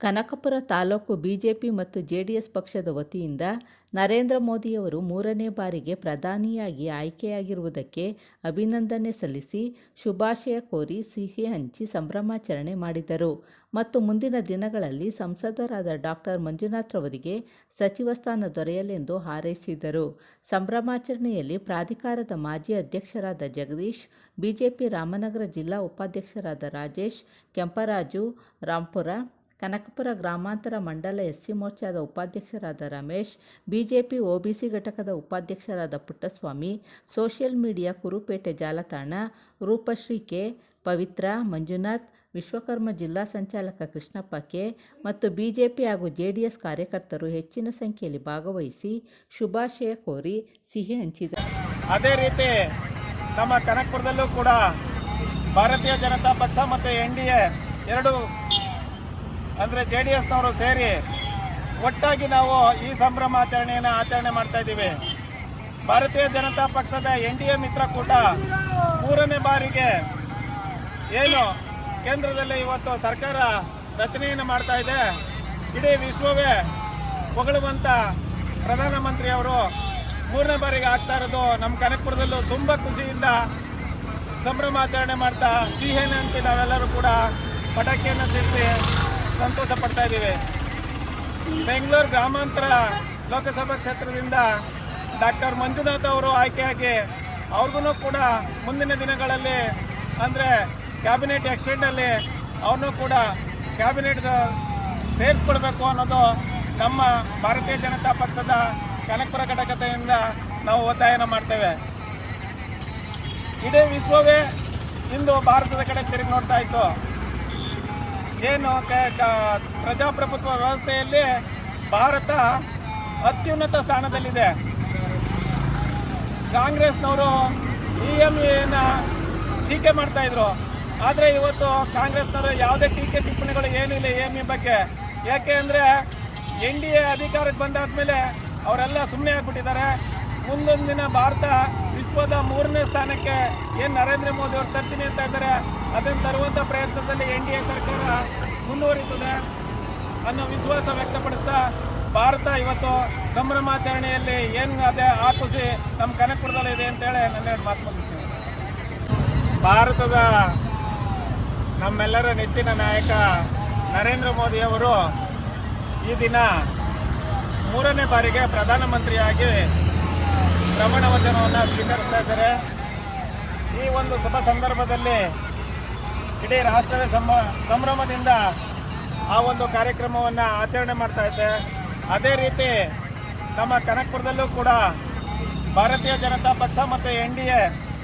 Kanakapura taluk BJP ಮತ್ತು JDS ಪಕ್ಷದ ವತಿಯಿಂದ ನರೇಂದ್ರ ಮೋದಿಯವರು ಮೂರನೇ ಬಾರಿಗೆ ಪ್ರಧಾನಿಯಾಗಿ ಆಯ್ಕೆಯಾಗಿರುವುದಕ್ಕೆ ಅಭಿನಂದನೆ ಸಲ್ಲಿಸಿ ಶುಭಾಶಯ ಕೋರಿ ಸಿಹಿ ಹಂಚಿ ಸಂಭ್ರಮಾಚರಣೆ ಮಾಡಿದರು. ಮತ್ತು ಮುಂದಿನ ದಿನಗಳಲ್ಲಿ ಸಂಸದರಾದ ಡಾಕ್ಟರ್ ಮಂಜುನಾಥ್ರವರಿಗೆ ಸಚಿವ ಸ್ಥಾನ ದೊರೆಯಲೆಂದು ಹಾರೈಸಿದರು. ಸಂಭ್ರಮಾಚರಣೆಯಲ್ಲಿ ಪ್ರಾಧಿಕಾರದ ಮಾಜಿ ಅಧ್ಯಕ್ಷರಾದ ಜಗದೀಶ್, ಬಿಜೆಪಿ ರಾಮನಗರ ಜಿಲ್ಲಾ ಉಪಾಧ್ಯಕ್ಷರಾದ ರಾಜೇಶ್, ಕೆಂಪರಾಜು, ರಾಂಪುರ ಕನಕಪುರ ಗ್ರಾಮಾಂತರ ಮಂಡಲ ಎಸ್ಸಿ ಮೋರ್ಚಾದ ಉಪಾಧ್ಯಕ್ಷರಾದ ರಮೇಶ್, ಬಿಜೆಪಿ, ಒಬಿಸಿ ಘಟಕದ ಉಪಾಧ್ಯಕ್ಷರಾದ ಪುಟ್ಟಸ್ವಾಮಿ, ಸೋಷಿಯಲ್ ಮೀಡಿಯಾ ಕುರುಪೇಟೆ ಜಾಲತಾಣ, ರೂಪಶ್ರೀ ಕೆ, ಪವಿತ್ರ, ಮಂಜುನಾಥ್, ವಿಶ್ವಕರ್ಮ ಜಿಲ್ಲಾ ಸಂಚಾಲಕ ಕೃಷ್ಣಪ್ಪ ಕೆ ಮತ್ತು ಬಿಜೆಪಿ ಹಾಗೂ ಜೆಡಿಎಸ್ ಕಾರ್ಯಕರ್ತರು ಹೆಚ್ಚಿನ ಸಂಖ್ಯೆಯಲ್ಲಿ ಭಾಗವಹಿಸಿ ಶುಭಾಶಯ ಕೋರಿ ಸಿಹಿ ಹಂಚಿದರು. ಅದೇ ರೀತಿ ನಮ್ಮ ಕನಕಪುರದಲ್ಲೂ ಕೂಡ ಭಾರತೀಯ ಜನತಾ ಪಕ್ಷ ಮತ್ತು ಎನ್ ಡಿ ಎ ಎರಡು ಅಂದರೆ ಜೆ ಡಿ ಎಸ್ನವರು ಸೇರಿ ಒಟ್ಟಾಗಿ ನಾವು ಈ ಸಂಭ್ರಮಾಚರಣೆಯನ್ನು ಆಚರಣೆ ಮಾಡ್ತಾ ಇದ್ದೀವಿ. ಭಾರತೀಯ ಜನತಾ ಪಕ್ಷದ ಎನ್ ಡಿ ಎ ಮಿತ್ರಕೂಟ ಮೂರನೇ ಬಾರಿಗೆ ಏನು ಕೇಂದ್ರದಲ್ಲಿ ಇವತ್ತು ಸರ್ಕಾರ ರಚನೆಯನ್ನು ಮಾಡ್ತಾ ಇದೆ. ಇಡೀ ವಿಶ್ವವೇ ಹೊಗಳುವಂಥ ಪ್ರಧಾನಮಂತ್ರಿಯವರು ಮೂರನೇ ಬಾರಿಗೆ ಆಗ್ತಾ ಇರೋದು ನಮ್ಮ ಕನಕಪುರದಲ್ಲೂ ತುಂಬ ಖುಷಿಯಿಂದ ಸಂಭ್ರಮಾಚರಣೆ ಮಾಡ್ತಾ ಸಿಹಿಯನ್ನು ಅಂತ ನಾವೆಲ್ಲರೂ ಕೂಡ. ಪಟಾಕಿಯನ್ನು ಸಿಡಿಸಿ ಸಂತೋಷ ಪಡ್ತಾ ಇದ್ದೀವಿ. ಬೆಂಗಳೂರು ಗ್ರಾಮಾಂತರ ಲೋಕಸಭಾ ಕ್ಷೇತ್ರದಿಂದ ಡಾಕ್ಟರ್ ಮಂಜುನಾಥ್ ಅವರು ಆಯ್ಕೆಯಾಗಿ ಅವ್ರಿಗೂ ಕೂಡ ಮುಂದಿನ ದಿನಗಳಲ್ಲಿ ಅಂದರೆ ಕ್ಯಾಬಿನೆಟ್ ಎಕ್ಸ್ಟೆಂಡಲ್ಲಿ ಅವ್ರನ್ನೂ ಕೂಡ ಕ್ಯಾಬಿನೆಟ್ ಸೇರಿಸ್ಕೊಳ್ಬೇಕು ಅನ್ನೋದು ನಮ್ಮ ಭಾರತೀಯ ಜನತಾ ಪಕ್ಷದ ಕನಕಪುರ ಘಟಕತೆಯಿಂದ ನಾವು ಒತ್ತಾಯನ ಮಾಡ್ತೇವೆ. ಇಡೀ ವಿಶ್ವವೇ ಇಂದು ಭಾರತದ ಕಡೆ ತಿರುಗಿ ನೋಡ್ತಾ ಇತ್ತು. ಏನು ಪ್ರಜಾಪ್ರಭುತ್ವ ವ್ಯವಸ್ಥೆಯಲ್ಲಿ ಭಾರತ ಅತ್ಯುನ್ನತ ಸ್ಥಾನದಲ್ಲಿದೆ. ಕಾಂಗ್ರೆಸ್ನವರು ಇ ಎಂ ಎನ ಟೀಕೆ ಮಾಡ್ತಾ ಇದ್ರು. ಆದರೆ ಇವತ್ತು ಕಾಂಗ್ರೆಸ್ನವರು ಯಾವುದೇ ಟೀಕೆ ಟಿಪ್ಪಣಿಗಳು ಏನಿಲ್ಲ ಇ ಎಂ ಎ ಬಗ್ಗೆ. ಯಾಕೆ ಅಂದರೆ ಎನ್ ಡಿ ಎ ಅಧಿಕಾರಕ್ಕೆ ಬಂದಾದ ಮೇಲೆ ಅವರೆಲ್ಲ ಸುಮ್ಮನೆ ಆಗ್ಬಿಟ್ಟಿದ್ದಾರೆ. ಮುಂದೊಂದು ದಿನ ಭಾರತ ವಿಶ್ವದ ಮೂರನೇ ಸ್ಥಾನಕ್ಕೆ ಏನು ನರೇಂದ್ರ ಮೋದಿ ಅವರು ತರ್ತೀನಿ ಅಂತ ಇದ್ದಾರೆ, ಅದನ್ನು ತರುವಂಥ ಪ್ರಯತ್ನದಲ್ಲಿ ಎನ್ ಡಿ ಎ ಸರ್ಕಾರ ಮುಂದುವರಿತದೆ ಅನ್ನೋ ವಿಶ್ವಾಸ ವ್ಯಕ್ತಪಡಿಸ್ತಾ, ಭಾರತ ಇವತ್ತು ಸಂಭ್ರಮಾಚರಣೆಯಲ್ಲಿ ಏನು ಅದೇ ಆ ಖುಷಿ ನಮ್ಮ ಕನಕಪುರದಲ್ಲಿ ಇದೆ ಅಂತೇಳಿ ನನ್ನ ಮಾತು ಮುಗಿಸ್ತೀನಿ. ಭಾರತದ ನಮ್ಮೆಲ್ಲರ ನೆಚ್ಚಿನ ನಾಯಕ ನರೇಂದ್ರ ಮೋದಿಯವರು ಈ ದಿನ ಮೂರನೇ ಬಾರಿಗೆ ಪ್ರಧಾನಮಂತ್ರಿಯಾಗಿ ಪ್ರಮಾಣ ವಚನವನ್ನು ಸ್ವೀಕರಿಸ್ತಾ ಇದ್ದಾರೆ. ಈ ಒಂದು ಸಭ ಸಂದರ್ಭದಲ್ಲಿ ಇಡೀ ರಾಷ್ಟ್ರವೇ ಸಂಭ, ಸಂಭ್ರಮದಿಂದ ಆ ಒಂದು ಕಾರ್ಯಕ್ರಮವನ್ನು ಆಚರಣೆ ಮಾಡ್ತಾ ಇದ್ದೆ. ಅದೇ ರೀತಿ ನಮ್ಮ ಕನಕಪುರದಲ್ಲೂ ಕೂಡ ಭಾರತೀಯ ಜನತಾ ಪಕ್ಷ ಮತ್ತು ಎನ್ ಡಿ ಎ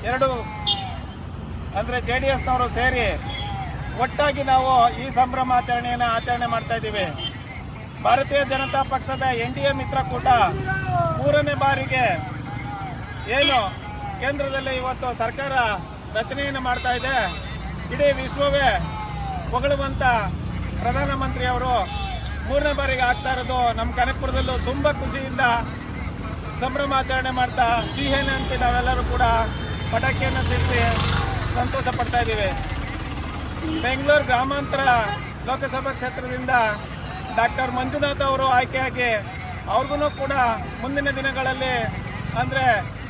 ಎರಡು ಅಂದರೆ ಜೆ ಡಿ ಎಸ್ನವರು ಸೇರಿ ಒಟ್ಟಾಗಿ ನಾವು ಈ ಸಂಭ್ರಮಾಚರಣೆಯನ್ನು ಆಚರಣೆ ಮಾಡ್ತಾ ಇದ್ದೀವಿ. ಭಾರತೀಯ ಜನತಾ ಪಕ್ಷದ ಎನ್ ಡಿ ಎ ಮಿತ್ರಕೂಟ ಮೂರನೇ ಬಾರಿಗೆ ಏನು? ಕೇಂದ್ರದಲ್ಲಿ ಇವತ್ತು ಸರ್ಕಾರ ರಚನೆಯನ್ನು ಮಾಡ್ತಾ ಇದೆ. ಇಡೀ ವಿಶ್ವವೇ ಹೊಗಳುವಂಥ ಪ್ರಧಾನಮಂತ್ರಿಯವರು ಮೂರನೇ ಬಾರಿಗೆ ಆಗ್ತಾ ಇರೋದು ನಮ್ಮ ಕನಕಪುರದಲ್ಲೂ ತುಂಬ ಖುಷಿಯಿಂದ ಸಂಭ್ರಮಾಚರಣೆ ಮಾಡ್ತಾ ಸಿಹೇನೆ ಅಂತ ನಾವೆಲ್ಲರೂ ಕೂಡ ಪಟಾಕಿಯನ್ನು ಸಿಡಿಸಿ ಸಂತೋಷ ಪಡ್ತಾ ಇದ್ದೀವಿ. ಬೆಂಗಳೂರು ಗ್ರಾಮಾಂತರ ಲೋಕಸಭಾ ಕ್ಷೇತ್ರದಿಂದ ಡಾಕ್ಟರ್ ಮಂಜುನಾಥ್ ಅವರು ಆಯ್ಕೆಯಾಗಿ ಅವ್ರಿಗೂ ಕೂಡ ಮುಂದಿನ ದಿನಗಳಲ್ಲಿ ಅಂದರೆ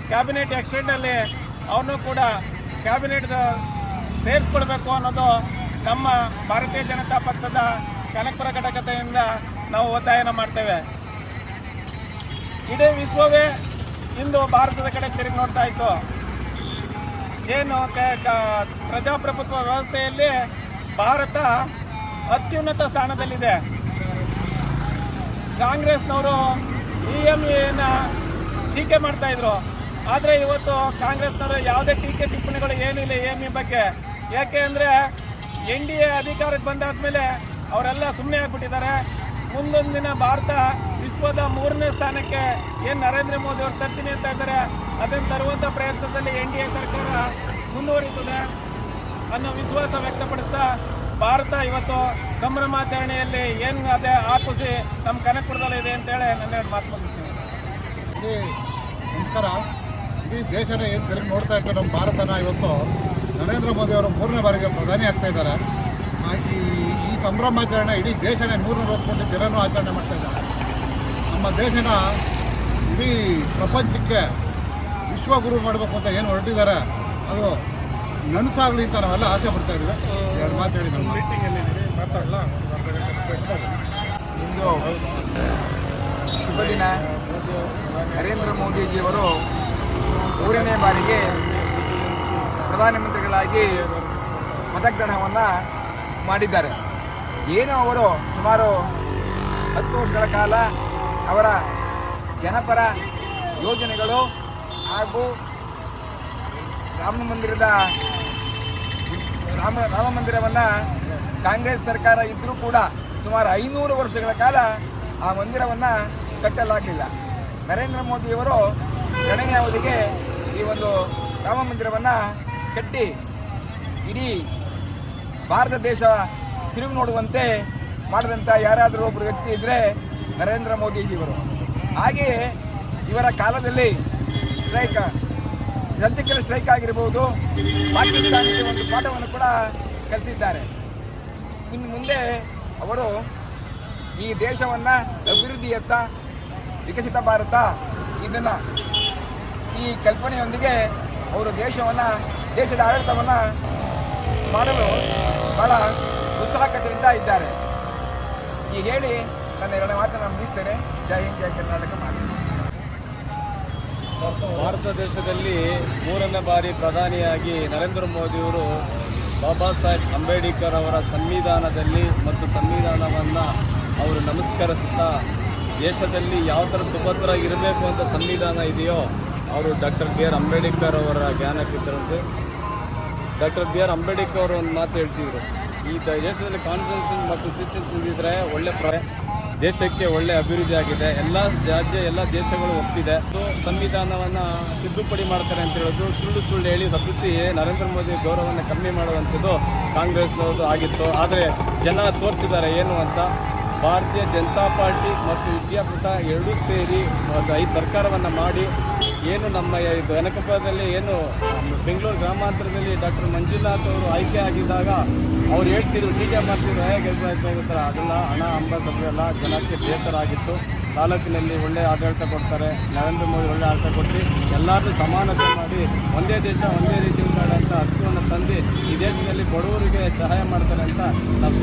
ಕ್ಯಾಬಿನೆಟ್ ಎಕ್ಸ್ಟೆಂಡಲ್ಲಿ ಅವನು ಕೂಡ ಕ್ಯಾಬಿನೆಟ್ ಸೇರಿಸ್ಕೊಳ್ಬೇಕು ಅನ್ನೋದು ನಮ್ಮ ಭಾರತೀಯ ಜನತಾ ಪಕ್ಷದ ಕನಕಪುರ ಘಟಕತೆಯಿಂದ ನಾವು ಒತ್ತಾಯನ ಮಾಡ್ತೇವೆ. ಇಡೀ ವಿಶ್ವವೇ ಇಂದು ಭಾರತದ ಕಡೆ ತಿರುಗಿ ನೋಡ್ತಾ ಇತ್ತು. ಏನು ಪ್ರಜಾಪ್ರಭುತ್ವ ವ್ಯವಸ್ಥೆಯಲ್ಲಿ ಭಾರತ ಅತ್ಯುನ್ನತ ಸ್ಥಾನದಲ್ಲಿದೆ. ಕಾಂಗ್ರೆಸ್ನವರು ಇ ಎಂ ಎನ ಟೀಕೆ ಮಾಡ್ತಾ ಆದರೆ ಇವತ್ತು ಕಾಂಗ್ರೆಸ್ನವರು ಯಾವುದೇ ಟೀಕೆ ಟಿಪ್ಪಣಿಗಳು ಏನಿಲ್ಲ ಎಮಿ ಬಗ್ಗೆ. ಯಾಕೆ ಅಂದರೆ ಎನ್ ಡಿ ಎ ಅಧಿಕಾರಕ್ಕೆ ಬಂದಾದ್ಮೇಲೆ ಅವರೆಲ್ಲ ಸುಮ್ಮನೆ ಆಗ್ಬಿಟ್ಟಿದ್ದಾರೆ. ಮುಂದೊಂದು ದಿನ ಭಾರತ ವಿಶ್ವದ ಮೂರನೇ ಸ್ಥಾನಕ್ಕೆ ಏನು ನರೇಂದ್ರ ಮೋದಿ ಅವರು ತರ್ತೀನಿ ಅಂತ ಇದ್ದಾರೆ, ಅದನ್ನು ತರುವಂಥ ಪ್ರಯತ್ನದಲ್ಲಿ ಎನ್ ಡಿ ಎ ಸರ್ಕಾರ ಮುಂದುವರಿತದೆ ಅನ್ನೋ ವಿಶ್ವಾಸ ವ್ಯಕ್ತಪಡಿಸ್ತಾ ಭಾರತ ಇವತ್ತು ಸಂಭ್ರಮಾಚರಣೆಯಲ್ಲಿ ಏನು ಅದೇ ಆಪಿಸಿ ನಮ್ಮ ಕನಕಪುರದಲ್ಲಿ ಇದೆ ಅಂತೇಳಿ ನನ್ನ ಮಾತು ಮುಗಿಸ್ತೀನಿ. ನಮಸ್ಕಾರ. ಇಡೀ ದೇಶನೇ ಏನು ತಿರುಗಿ ನೋಡ್ತಾ ಇತ್ತು ನಮ್ಮ ಭಾರತನ ಇವತ್ತು, ನರೇಂದ್ರ ಮೋದಿ ಅವರು ಮೂರನೇ ಬಾರಿಗೆ ಪ್ರಧಾನಿ ಆಗ್ತಾ ಇದ್ದಾರೆ. ಈ ಈ ಸಂಭ್ರಮಾಚರಣೆ ಇಡೀ ದೇಶನೇ ನೂರ ನಲವತ್ತು ಕೋಟಿ ಜನರು ಆಚರಣೆ ಮಾಡ್ತಾ ಇದ್ದಾರೆ. ನಮ್ಮ ದೇಶನ ಇಡೀ ಪ್ರಪಂಚಕ್ಕೆ ವಿಶ್ವಗುರು ಮಾಡಬೇಕು ಅಂತ ಏನು ಹೊರಟಿದ್ದಾರೆ, ಅದು ನನಸಾಗಲಿ ಅಂತ ನಾವೆಲ್ಲ ಆಸೆ ಪಡ್ತಾ ಇದ್ದೀವಿ. ಎರಡು ಮಾತು ಹೇಳಿ ನಮ್ಮ ಮೀಟಿಂಗಲ್ಲಿ ಮಾತಾಡಲ್ಲ ಶುಭ ದಿನ. ನರೇಂದ್ರ ಮೋದಿಜಿಯವರು ಮೂರನೇ ಬಾರಿಗೆ ಪ್ರಧಾನಮಂತ್ರಿಗಳಾಗಿ ಮತಗ್ರಹಣವನ್ನು ಮಾಡಿದ್ದಾರೆ. ಏನು ಅವರು ಸುಮಾರು ಹತ್ತು ವರ್ಷಗಳ ಕಾಲ ಅವರ ಜನಪರ ಯೋಜನೆಗಳು ಹಾಗೂ ರಾಮ ಮಂದಿರದ ರಾಮ ರಾಮ ಮಂದಿರವನ್ನು ಕಾಂಗ್ರೆಸ್ ಸರ್ಕಾರ ಇದ್ದರೂ ಕೂಡ ಸುಮಾರು ಐನೂರು ವರ್ಷಗಳ ಕಾಲ ಆ ಮಂದಿರವನ್ನು ಕಟ್ಟಲಾಗಲಿಲ್ಲ ನರೇಂದ್ರ ಮೋದಿಯವರು ಎರಡನೇ ಅವಧಿಗೆ ಈ ಒಂದು ರಾಮ ಮಂದಿರವನ್ನು ಕಟ್ಟಿ ಇಡೀ ಭಾರತ ದೇಶ ತಿರುಗಿ ನೋಡುವಂತೆ ಮಾಡಿದಂಥ ಯಾರಾದರೂ ಒಬ್ಬರು ವ್ಯಕ್ತಿ ಇದ್ದರೆ ನರೇಂದ್ರ ಮೋದಿಜಿಯವರು. ಹಾಗೆಯೇ ಇವರ ಕಾಲದಲ್ಲಿ ಸ್ಟ್ರೈಕ್ ಸರ್ಜಿಕಲ್ ಸ್ಟ್ರೈಕ್ ಆಗಿರ್ಬೋದು, ಪಾಕಿಸ್ತಾನಕ್ಕೆ ಒಂದು ಪಾಠವನ್ನು ಕೂಡ ಕಲಿಸಿದ್ದಾರೆ. ಇನ್ನು ಮುಂದೆ ಅವರು ಈ ದೇಶವನ್ನು ಅಭಿವೃದ್ಧಿಯತ್ತ ವಿಕಸಿತ ಭಾರತ ಇದನ್ನು ಈ ಕಲ್ಪನೆಯೊಂದಿಗೆ ಅವರು ದೇಶವನ್ನು, ದೇಶದ ಆಡಳಿತವನ್ನು ಮಾಡಲು ಬಹಳ ಉತ್ಸಾಹಕತೆಯಿಂದ ಇದ್ದಾರೆ. ಈ ಹೇಳಿ ನನ್ನ ಎರಡು ಮಾತನ್ನು ಮುಗಿಸ್ತೇನೆ. ಜೈ ಹಿಂದ್, ಜೈ ಕರ್ನಾಟಕ ಭಾರತ ದೇಶದಲ್ಲಿ ಮೂರನೇ ಬಾರಿ ಪ್ರಧಾನಿಯಾಗಿ ನರೇಂದ್ರ ಮೋದಿಯವರು ಬಾಬಾ ಸಾಹೇಬ್ ಅಂಬೇಡ್ಕರ್ ಅವರ ಸಂವಿಧಾನದಲ್ಲಿ ಮತ್ತು ಸಂವಿಧಾನವನ್ನು ಅವರು ನಮಸ್ಕರಿಸುತ್ತಾ ದೇಶದಲ್ಲಿ ಯಾವ ಥರ ಸುಭದ್ರ ಇರಬೇಕು ಅಂತ ಸಂವಿಧಾನ ಇದೆಯೋ ಅವರು ಡಾಕ್ಟರ್ ಬಿ ಆರ್ ಅಂಬೇಡ್ಕರ್ ಅವರ ಜ್ಞಾನಕ್ಕಿದ್ದರಂತೆ ಡಾಕ್ಟರ್ ಬಿ ಆರ್ ಅಂಬೇಡ್ಕರ್ ಅವರು ಒಂದು ಮಾತು ಹೇಳ್ತಿದ್ರು. ಈ ದೇಶದಲ್ಲಿ ಕಾನ್ಫಿಡೆನ್ಸ್ ಮತ್ತು ಸಿಸ್ಟಮ್ಸ್ ಇದ್ದರೆ ಒಳ್ಳೆ ಪ್ರ, ದೇಶಕ್ಕೆ ಒಳ್ಳೆ ಅಭಿವೃದ್ಧಿ ಆಗಿದೆ. ಎಲ್ಲ ರಾಜ್ಯ, ಎಲ್ಲ ದೇಶಗಳು ಒಪ್ಪಿದೆ. ಸಂವಿಧಾನವನ್ನು ತಿದ್ದುಪಡಿ ಮಾಡ್ತಾರೆ ಅಂತ ಹೇಳೋದು ಸುಳ್ಳು ಸುಳ್ಳು ಹೇಳಿ ತಪ್ಪಿಸಿ ನರೇಂದ್ರ ಮೋದಿ ಗೌರವವನ್ನು ಕಮ್ಮಿ ಮಾಡುವಂಥದ್ದು ಕಾಂಗ್ರೆಸ್ನವ್ರದ್ದು ಆಗಿತ್ತು. ಆದರೆ ಜನ ತೋರಿಸಿದ್ದಾರೆ ಏನು ಅಂತ. ಭಾರತೀಯ ಜನತಾ ಪಾರ್ಟಿ ಮತ್ತು ವಿದ್ಯಾಪೀಠ ಎರಡೂ ಸೇರಿ ಐದು ಸರ್ಕಾರವನ್ನು ಮಾಡಿ ಏನು ನಮ್ಮ ಕನಕಪುರದಲ್ಲಿ ಏನು ಬೆಂಗಳೂರು ಗ್ರಾಮಾಂತರದಲ್ಲಿ ಡಾಕ್ಟರ್ ಮಂಜುನಾಥ್ ಅವರು ಆಯ್ಕೆ ಆಗಿದ್ದಾಗ ಅವ್ರು ಹೇಳ್ತಿದ್ರು ಟೀಕೆ ಮಾಡ್ತಿದ್ರು, ಹೇಗೆ ಆಯ್ತು ಹೋಗುತ್ತಾರೆ ಅದೆಲ್ಲ ಹಣ ಅಂಬ ಎಲ್ಲ ಜನಕ್ಕೆ ಬೇಸರ ಆಗಿತ್ತು ತಾಲೂಕಿನಲ್ಲಿ ಒಳ್ಳೆ ಆಡಳಿತ ಕೊಡ್ತಾರೆ, ನರೇಂದ್ರ ಮೋದಿ ಒಳ್ಳೆ ಆಡಳಿತ ಕೊಟ್ಟು ಎಲ್ಲರನ್ನೂ ಸಮಾನತೆ ಮಾಡಿ ಒಂದೇ ದೇಶ, ಒಂದೇ ರೇಷನ್ ಕಾರ್ಡ್ ಅಂತ ಹಕ್ಕನ್ನು ತಂದು ಈ ದೇಶದಲ್ಲಿ ಬಡವರಿಗೆ ಸಹಾಯ ಮಾಡ್ತಾರೆ ಅಂತ ನಾವು